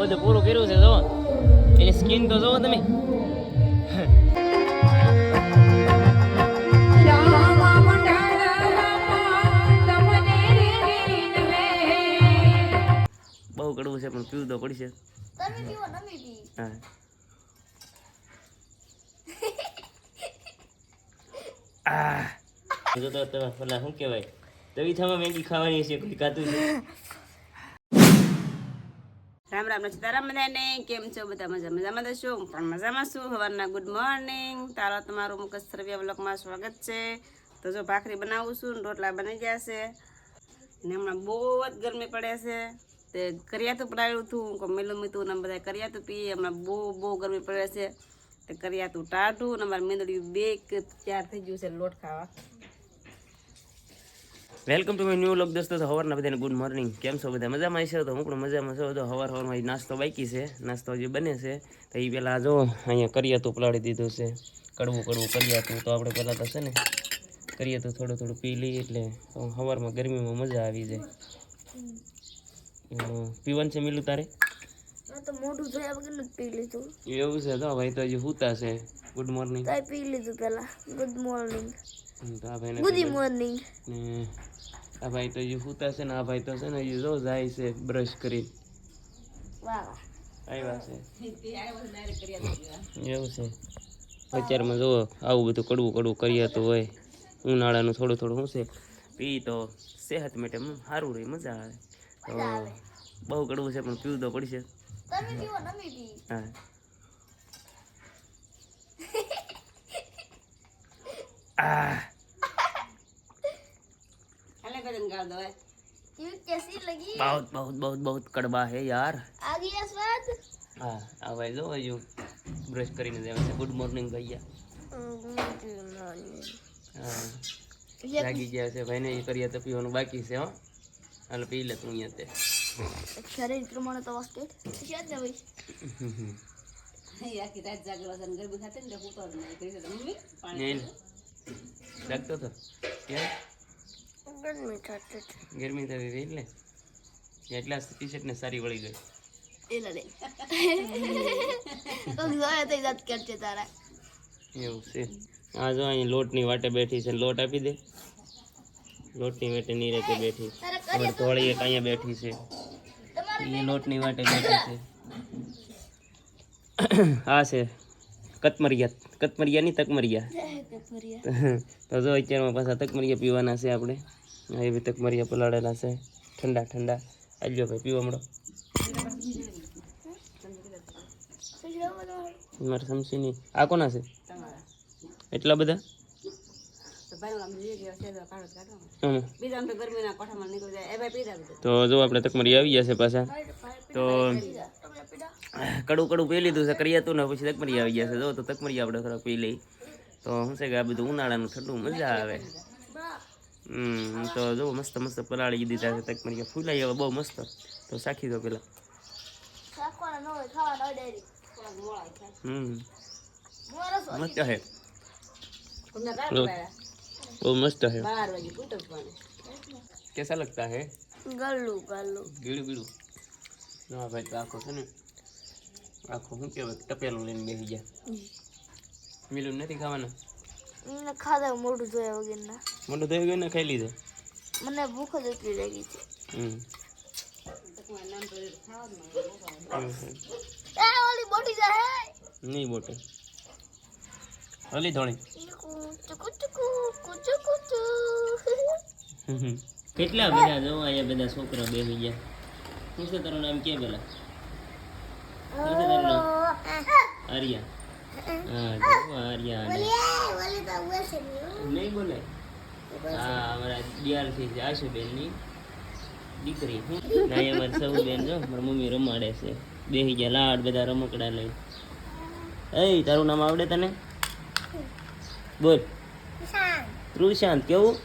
બધું પૂરું કર્યું છે જો એની સ્કીન તો જોવો તમે. બહુ કડવું છે પણ પીવું તો પડશે. હા. આ. તો પેલા શું કહેવાય? તવી થવા મેગી ખાવાની છે કોઈ કાતું છે? રામ રામ સીતારામ બધાને. કેમ છો બધા? મજા મજામાં તો શું હું પણ મજામાં છું. સવારના ગુડ મોર્નિંગ. તારા તમારું મુકેશ સરવિયા બ્લોકમાં સ્વાગત છે. તો જો ભાખરી બનાવું છું ને રોટલા બની ગયા છે. ને હમણાં બહુ જ ગરમી પડે છે. તે કરિયાતું પડાવ્યું હતું. કોઈ મેલું મીતું ને બધા કરિયાતું પીએ. હમણાં બહુ બહુ ગરમી પડે છે. તે કરિયાતું ટાઢું ને અમારે મેંદડ્યું બે કે તૈયાર થઈ ગયું છે લોટ ખાવા. Welcome to my new look દોસ્તો. તો હવારના બધાને ગુડ મોર્નિંગ કેમ છો બધા? મજામાં છે તો હું પણ મજામાં છું. તો હવાર હવારમાં નાસ્તો બાકી છે. નાસ્તો હજી બને છે. તો એ પહેલાં જો અહીંયા કરિયાતું પલાળી દીધું છે. કડવું કડવું કરિયાતું તો. આપણે પહેલાં તો છે ને કરિયાતું થોડું થોડું પી લઈએ એટલે સવારમાં ગરમીમાં મજા આવી જાય. પીવાનું છે મિલું તારે? મોઢું જોયા વગર જ પી લીધું. એવું છે? તો ભાઈ તો હજી સૂતા છે. ગુડ મોર્નિંગ પી લીધું પેલા ગુડ મોર્નિંગ તો ગુડ મોર્નિંગ આ ભાઈ તો યુ સૂતા છે ને આ ભાઈ તો છે ને યુ જો જાય છે બ્રશ કરી વાહ આવ્યા છે. એવું છે. અત્યારમાં જુઓ આવું બધું કડવું કડવું કરીએ તો હોય. ઉનાળાનું થોડું થોડું શું છે? પી તો સેહત માટે સારું રહે મજા આવે. તો બહુ કડવું છે પણ પીવું તો પડશે. તમે પીવો તમે પી. હા. આ. હાલે ભજન ગાવ દો હવે. क्यों कैसी लगी बहुत बहुत बहुत बहुत કડવા હે યાર आ गया स्वाद હા આ ભાઈ જો હજુ બ્રશ કરીને જાય છે ગુડ મોર્નિંગ ભૈયા હા લાગી ગયા છે ભાઈને એ કરીએ તો પીવાનું બાકી છે હો હાલ પી લે તું અહીંયા તે શરીર પ્રમાણે તો વાસ્કેટ શાદ ને ભાઈ અહીં આખી રાત જાગેલો છે ને ગરબી ખાતી ને એટલે હું તો નહીં કરી શકતો. મમ્મી પાણી નહીં લાગતો તો કેમ ગરમી થતી ગરમી થતી હતી એટલે? એટલા ટી શર્ટ ને સારી વળી ગઈ. એલા લે તો જોયા તો યાદ કરજે તારા. એવું છે. આ જો અહીં લોટની વાટે બેઠી છે. લોટ આપી દે. લોટની વાટે નીરેતે બેઠી તારા અમારે ધોળી એક અહીંયા બેઠી છે. એ લોટની વાટે બેઠી છે. આ છે કતમરિયા. કતમરિયા ની તકમરિયા. તો જો અત્યારમાં પાછા તકમરિયા પીવાના છે આપણે. આ તક મરિયા પલાળેલા છે. ઠંડા ઠંડા. આજો ભાઈ, પીવા મળો મારે સમસી નહીં આ કોના છે? એટલા બધા? તો જે આપણે તકમરી આવી ગયા છે પાછા. તો કડું કડું પી લીધું છે હતું ને, પછી તકમરી આવી છે. જો, તો તકમરી આપણે થોડા પી લઈ. તો શું છે કે આ બધું ઉનાળાનું ઠંડુ મજા આવે. હમ તો જો મસ્ત મસ્ત પલાળી દીધા છે તકમરિયા ફૂલાઈ હવે બહુ મસ્ત. તો સાખી દો પેલા. શાકવાળા ન હોય ખાવાના હોય ડેરી થોડાક મોળા થાય હમ. મોરસ મસ્ત છે. તમને રાત લો. પાડ્યા બહુ મસ્ત છે. બાર વાગે પૂટો પાણી. કેસા લગતા હે? ગલ્લું ગલ્લું ગીળું ગીળું. ના ભાઈ તો આખો છે ને આખો શું કહેવાય ટપેલું લઈને બેસી ગયા. મિલું નથી ખાવાના? મને ખાધા મોઢું જોયા વગરના. મોટું થઈ ગયું ને ખાઈ લીધું? મને ભૂખ જ એટલી લાગી છે. ઓલી બોટી જાય નહીં બોટે. ઓલી કેટલા બધા જો અહીંયા બધા છોકરા બે ગયા? શું છે તારું નામ કે પેલા? આર્યા. હા આર્યા નહીં બોલે? હા અમારા દિયાલથી છે આશુબેનની દીકરી. ના અમારી સૌ બેન જો મારી મમ્મી રમાડે છે. બેસી ગયા લાડ બધા રમકડા લઈ એ તારું નામ આવડે તને? બોલ. ત્રુશાંત કેવું?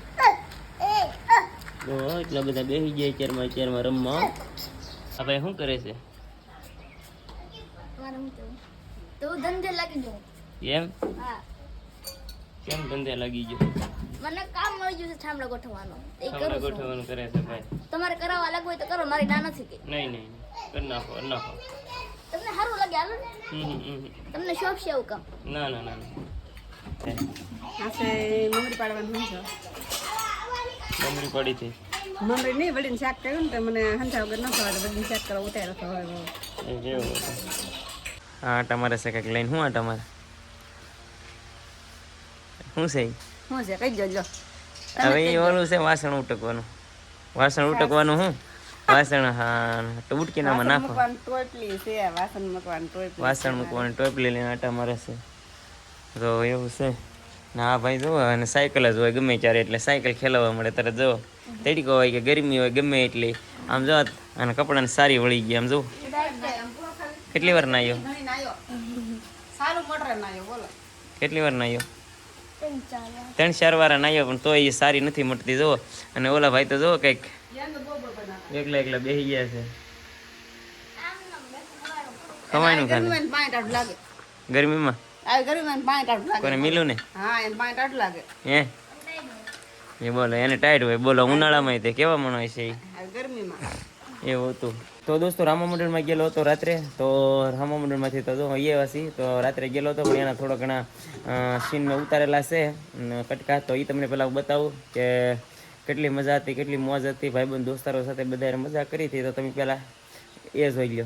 તો એટલા બધા બેસી ગયા ચેરમાં ચેરમાં રમવા. આ ભાઈ શું કરે છે? એમ? હા. કેમ ધંધે લાગી ગયો? મને કામ મળી ગયું છે ઠામડા ગોઠવવાનો. એ કરું ગોઠવવાનું કરે છે ભાઈ. તમારે કરાવવા લાગુ હોય તો કરો મારી ના નથી કે. નહીં નહીં. કરી નાખો નાખો. તમને સારું લાગે હાલો ને. તમને શોખ છે એવું કામ? ના ના ના આસે મમરી પાડવાનું સમજો. મમરી પડી હતી. મમરી નહીં વળીને શાક કર્યું ને તો મને હંસા વગર ન ખવાય બધી શાક કરવા હા તમારે છે કંઈક લઈને હું આ તમારે શું છે? શું છે? કહી જોજો. હવે ઓલું છે વાસણ ઉટકવાનું. વાસણ ઉટકવાનું હું? વાસણ હા. તો ઉટકીનામાં નાખો. વાસણ મૂકવાનું ટોપલી વાસણ મૂકવાની ટોપલી લઈને આટા મારે છે. તો એવું છે. ના ભાઈ જુઓ અને સાયકલ જ હોય ગમે ત્યારે એટલે સાયકલ ખેલાવવા મળે. તરત જુઓ તડકો હોય કે ગરમી હોય ગમે એટલી. આમ જો અને કપડાને સારી વળી ગઈ. આમ જો કેટલી વાર નાયો? ઘણી નાયો. કેટલી વાર નાયો? ત્રણ ચાર વાર. નાયો પણ તોય એ સારી નથી મટતી જુઓ. અને ઓલા ભાઈ તો જુઓ કંઈક એકલા એકલા બેસી ગયા છે. ખવાયનું ખાલી. ગરમીમાં કોને મિલું ને? હા એ બોલો એને ટાઈટ હોય બોલો ઉનાળામાં તે કેવા મણ હોય છે ગરમીમાં. એવું હતું. તો દોસ્તો રામા મંડળમાં ગયેલો હતો રાત્રે, તો રામા મંડળમાંથી તો જો એ વાસી, તો રાત્રે ગયેલો હતો, પણ એના થોડા ઘણા સીન મેં ઉતારેલા છે કટકા, તો એ તમને પહેલાં બતાવું કે કેટલી મજા હતી, કેટલી મોજ હતી, ભાઈબંધ દોસ્તારો સાથે બધાએ મજા કરી હતી, તો તમે પહેલાં એ જોઈ લો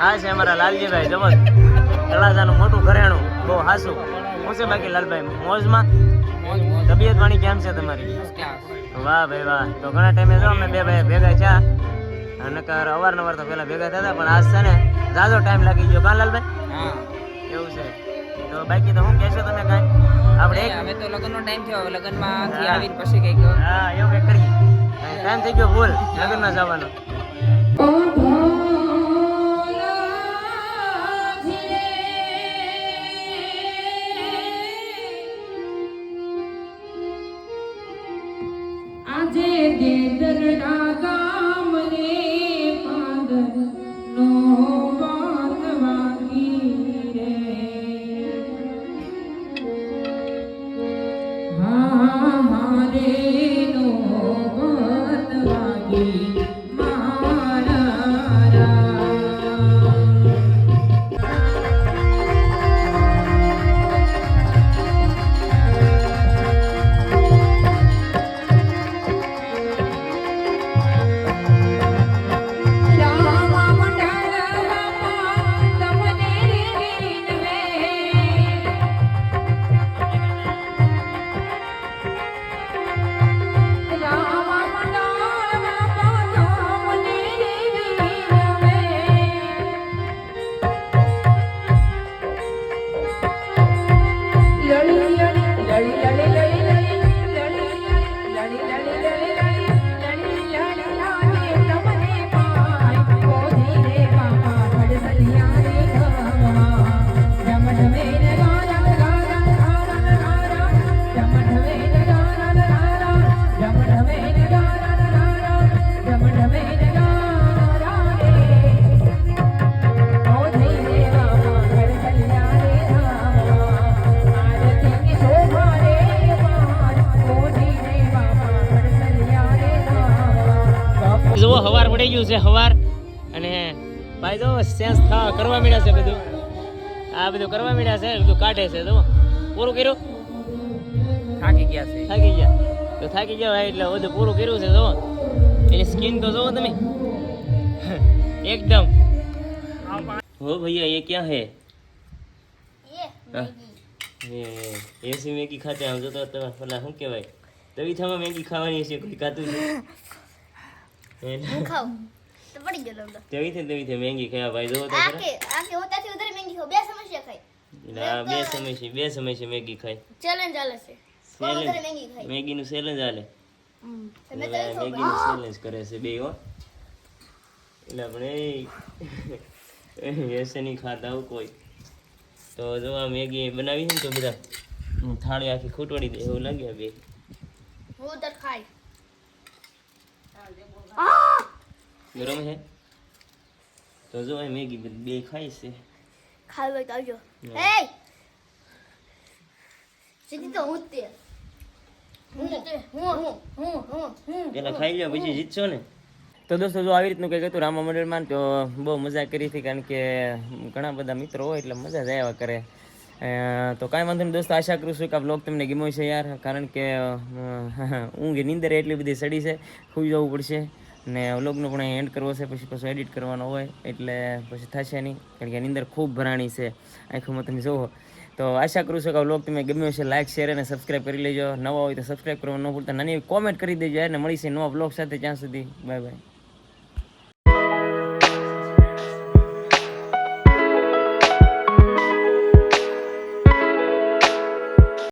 હા છે અમારા લાલજીભાઈ જમત તળાજાનું મોટું ઘરેણું, બહુ હાસું. હું છે બાકી લાલભાઈ મોજમાં? તબિયત પાણી કેમ છે તમારી. વાહ ભાઈ વાહ. તો ઘણા ટાઈમે જો અમે બે ભાઈ ભેગા થયા. અને અવારનવાર તો પહેલા ભેગા થતા પણ આજ છે ને જાજો ટાઈમ લાગી ગયો. કા લાલભાઈ? એવું છે. તો બાકી તો હું કહેશો તમે કાંઈ? આપણે હવે તો લગ્નનો ટાઈમ થયો. લગ્નમાંથી આવીને પછી કંઈક હા એવું કંઈક કરીએ. ટાઈમ થઈ ગયો ભૂલ લગ્નમાં જવાનો. morrer. થયું છે સવાર અને ભાઈ તો સેન્સ થવા કરવા મીડ્યા છે બધું. આ બધું કરવા મીડ્યા છે બધું કાઢે છે તો પૂરું કર્યું? થાકી ગયા છે. થાકી ગયા. તો થાકી ગયા ભાઈ એટલે બધું પૂરું કર્યું છે જો. એની સ્કીન તો જોવો તમે. એકદમ. હો ભૈયા એ ક્યાં હે? એસી મેગી ખાતે આવજો તો તમે પેલા શું કહેવાય? તવી થવા મેગી ખાવાની છે કોઈ ખાતું નહીં તેવી થી તેવી થી ભાઈ જોવો તો બે સમસ્યા ખાઈ. બે સમસ્યા બે મેગી ખાઈ. ચેલેન્જ આલે છે. ચેલેન્જ મેગી નું ચેલેન્જ આલે. મેગી કરે છે બે હો. એટલે આપણે વેસે નહીં ખાતા કોઈ. તો જો આ બનાવી છે ને તો બધા થાળી આખી ખૂટવાડી દે એવું લાગે બે. હું તો ખાઈ. ગરમ છે? તો જો મેગી બે ખાઈ છે. ખાવી હોય તો આવજો. હે. સીધી તો હું તે. પેલા ખાઈ લો પછી જીતશો ને? તો દોસ્તો જો આવી રીતનું કંઈક હતું રામા મંડળમાં તો બહુ મજા કરી હતી કારણ કે ઘણા બધા મિત્રો હોય એટલે મજા જ આવ્યા કરે. તો કાંઈ વાંધો નહીં દોસ્તો, આશા કરું છું કે આ બ્લોગ તમને ગમ્યો છે યાર, કારણ કે ઊંઘ નીંદર એટલી બધી સડી છે, ખૂબ જવું પડશે. ને વ્લોગનો પણ એન્ડ કરવો છે, પછી પાછું એડિટ કરવાનો હોય, એટલે પછી થશે નહીં, કારણ કે નીંદર ખૂબ ભરાણી છે, આંખોમાં તમે જોવો તો આશા કરું છું કે આ વ્લોગ તમે ગમ્યો છે લાઇક શેર અને સબસ્ક્રાઈબ કરી લેજો. નવા હોય તો સબસ્ક્રાઈબ કરવાનું ન ભૂલતા. નાની કોમેન્ટ કરી દેજો અને મળીશે નવા બ્લોગ સાથે ત્યાં સુધી. Bye bye